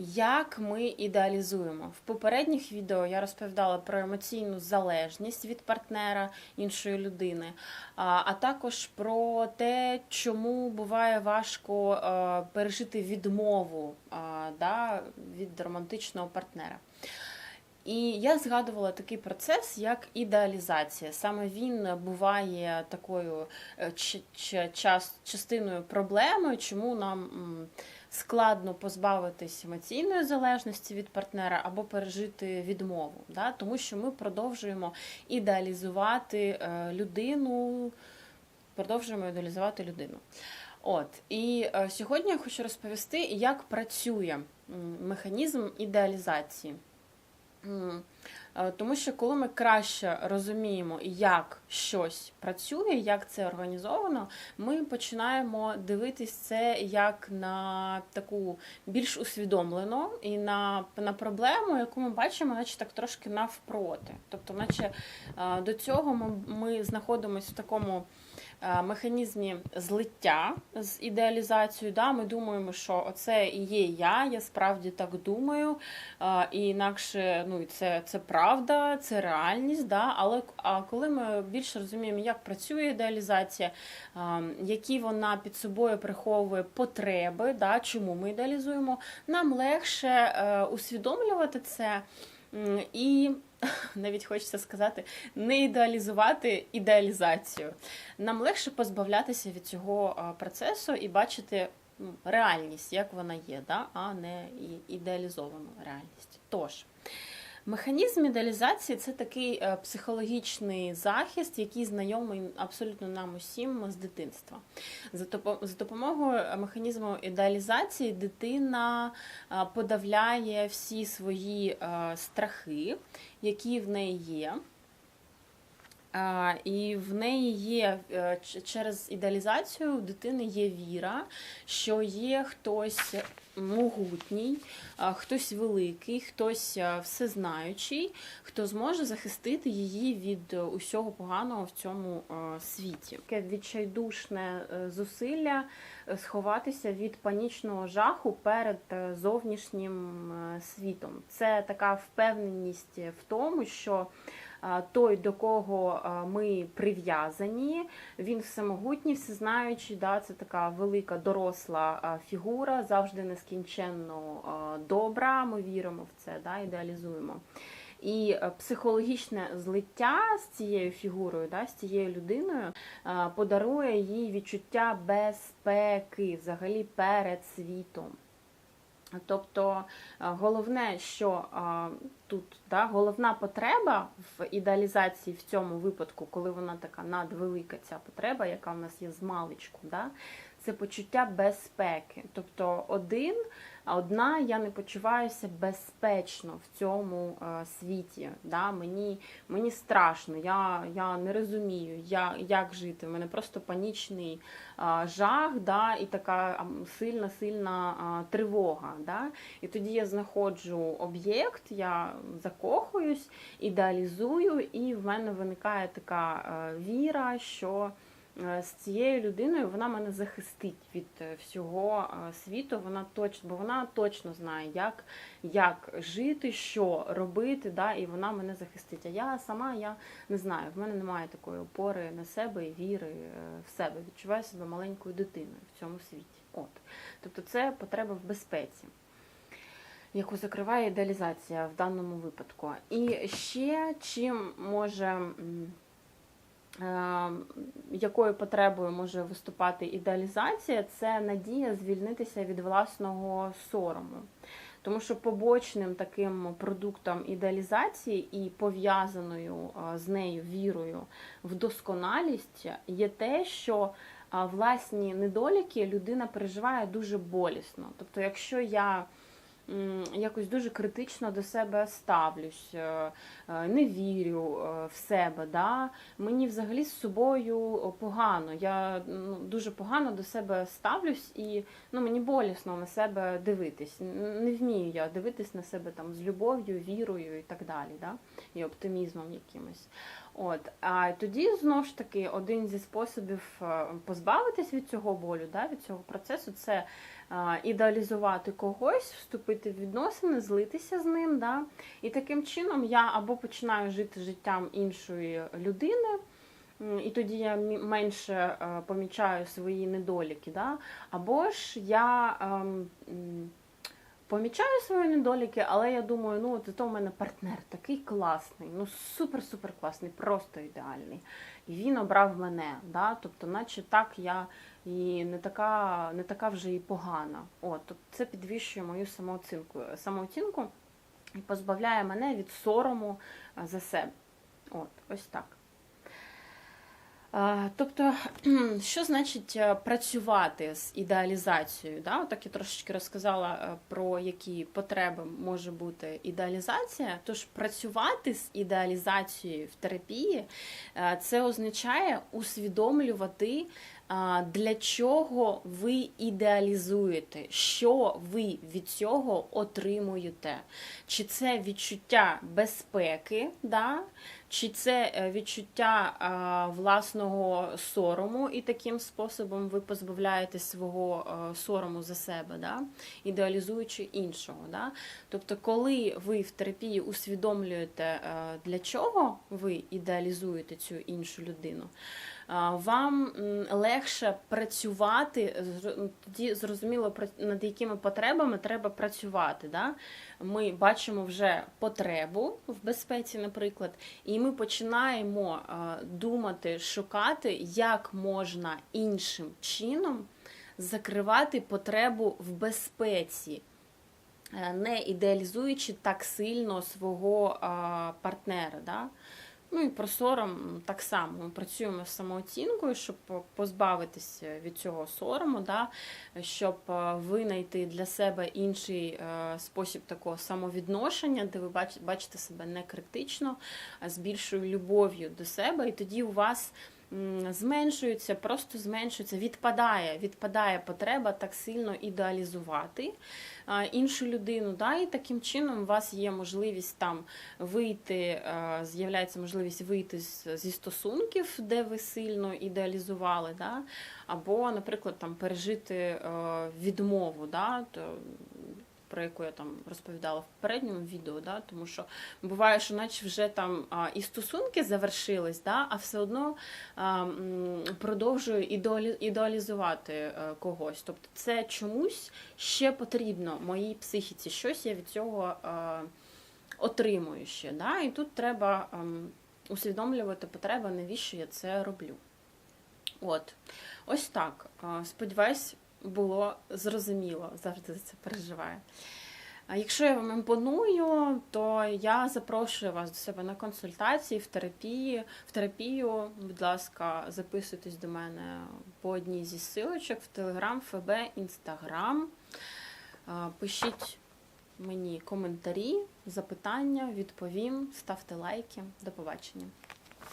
Як ми ідеалізуємо? В попередніх відео я розповідала про емоційну залежність від партнера іншої людини, а також про те, чому буває важко е, пережити відмову е, да, від романтичного партнера. І я згадувала такий процес, як ідеалізація. Саме він буває такою е, частиною проблеми, чому нам складно позбавитись емоційної залежності від партнера або пережити відмову. Да? Тому що ми продовжуємо ідеалізувати е, людину, продовжуємо ідеалізувати людину. От і е, сьогодні я хочу розповісти, як працює механізм ідеалізації. Е, Тому що коли ми краще розуміємо, як щось працює, як це організовано, ми починаємо дивитись це як на таку більш усвідомлену і на, на проблему, яку ми бачимо, наче так трошки навпроти. Тобто, наче е, до цього ми, ми знаходимося в такому механізмі злиття з ідеалізацією. Да? Ми думаємо, що оце і є я, я справді так думаю, е, і інакше ну, це, це правда, це реальність. Да? Але а коли ми більше розуміємо, як працює ідеалізація, е, які вона під собою приховує потреби, да? чому ми ідеалізуємо, нам легше е, усвідомлювати це. І навіть хочеться сказати, не ідеалізувати ідеалізацію. Нам легше позбавлятися від цього процесу і бачити ну, реальність, як вона є, да? а не ідеалізовану реальність. Тож, механізм ідеалізації це такий е, психологічний захист, який знайомий абсолютно нам усім з дитинства. За допомогою механізму ідеалізації дитина подавляє всі свої е, страхи, які в неї є. І в неї є е, через ідеалізацію у дитини є віра, що є хтось могутній, хтось великий, хтось е, всезнаючий, хто зможе захистити її від е, усього поганого в цьому світі. Таке відчайдушне зусилля сховатися від панічного жаху перед зовнішнім світом. Це така впевненість в тому, що той, до кого ми прив'язані, він всемогутній, всезнаючий, да, це така велика доросла фігура, завжди нескінченно добра. Ми віримо в це, да, ідеалізуємо. І е, психологічне злиття з цією фігурою, да, з цією людиною, подарує їй відчуття безпеки взагалі перед світом. Тобто е, головне, що а, тут да, головна потреба в ідеалізації в цьому випадку, коли вона така надвелика ця потреба, яка в нас є з маличку, да, це почуття безпеки. Тобто один, одна я не почуваюся безпечно в цьому е, світі. Да? Мені, мені страшно, я, я не розумію, я, як жити. У мене просто панічний а, жах, да, і така сильна, сильна а, тривога. Да? І тоді я знаходжу об'єкт, я закохуюсь, ідеалізую, і в мене виникає така віра, що е, з цією людиною вона мене захистить від е, всього е, світу. Вона точно, бо вона точно знає, як, як жити, що робити, да, і вона мене захистить. А я сама я не знаю, в мене немає такої опори на себе і віри е, в себе. Відчуваю себе маленькою дитиною в цьому світі. От. Тобто це потреба в безпеці, яку закриває ідеалізація в даному випадку. І ще чим може. Е, Якою потребою може виступати ідеалізація, це надія звільнитися від власного сорому. Тому що побочним таким продуктом ідеалізації і пов'язаною з нею вірою в досконалість є те, що власні недоліки людина переживає дуже болісно. Тобто, якщо я якось дуже критично до себе ставлюсь, е, е, не вірю е, в себе, да? мені взагалі з собою погано. Я ну, дуже погано до себе ставлюсь і ну, мені болісно на себе дивитись. Не вмію я дивитись на себе там з любов'ю, вірою і так далі, да? і оптимізмом якимось. От, а тоді знову ж таки один зі способів е, позбавитись від цього болю, да, від цього процесу, це а, ідеалізувати когось, вступити в відносини, злитися з ним. Да? І таким чином я або починаю жити життям іншої людини. І тоді я менше е, помічаю свої недоліки, да? або ж я ем, м, помічаю свої недоліки, але я думаю, ну от зато в мене партнер такий класний, ну супер-супер класний, просто ідеальний. І він обрав мене. Да? Тобто, наче так я і не така, не така вже і погана. От, тобто це підвищує мою самооцінку, самооцінку і позбавляє мене від сорому за себе. От, ось так. Тобто, що значить е, працювати з ідеалізацією? Да? Так я трошечки розказала е, про які потреби може бути ідеалізація. Тож працювати з ідеалізацією в терапії е, це означає усвідомлювати, для чого ви ідеалізуєте, що ви від цього отримуєте. Чи це відчуття безпеки, да? чи це е, відчуття власного сорому, і таким способом ви позбавляєте свого е, сорому за себе, да? ідеалізуючи іншого. Да? Тобто, коли ви в терапії усвідомлюєте, е, для чого ви ідеалізуєте цю іншу людину, вам легше працювати, ну, тоді зрозуміло, над якими потребами треба працювати. Да? Ми бачимо вже потребу в безпеці, наприклад, і ми починаємо думати, шукати, як можна іншим чином закривати потребу в безпеці. е, Не ідеалізуючи так сильно свого а, партнера. Да? Ну і про сором так само. Ми працюємо з самооцінкою, щоб позбавитися від цього сорому, да? щоб е, винайти для себе інший е, спосіб такого самовідношення, де ви бачите себе не критично, а з більшою любов'ю до себе, і тоді у вас. Зменшується, просто зменшується, відпадає, відпадає потреба так сильно ідеалізувати іншу людину. Да? І таким чином у вас є можливість там вийти, з'являється можливість вийти зі стосунків, де ви сильно ідеалізували, да? або, наприклад, там пережити е, відмову, да? Про яку я там розповідала в попередньому відео, да? тому що буває, що наче вже там а, і стосунки завершились, да? а все одно а, продовжую ідеалі- ідеалізувати е, когось. Тобто це чомусь ще потрібно моїй психіці, щось я від цього е, отримую ще. Да? І тут треба ем, усвідомлювати потреби, навіщо я це роблю. От, ось так. Е, Сподіваюсь, було зрозуміло. Завжди за це переживаю. А якщо я вам імпоную, то я запрошую вас до себе на консультації в терапії. В терапію, будь ласка, записуйтесь до мене по одній зі силочок в Телеграм, ФБ, Інстаграм. Пишіть мені коментарі, запитання, відповім, ставте лайки. До побачення.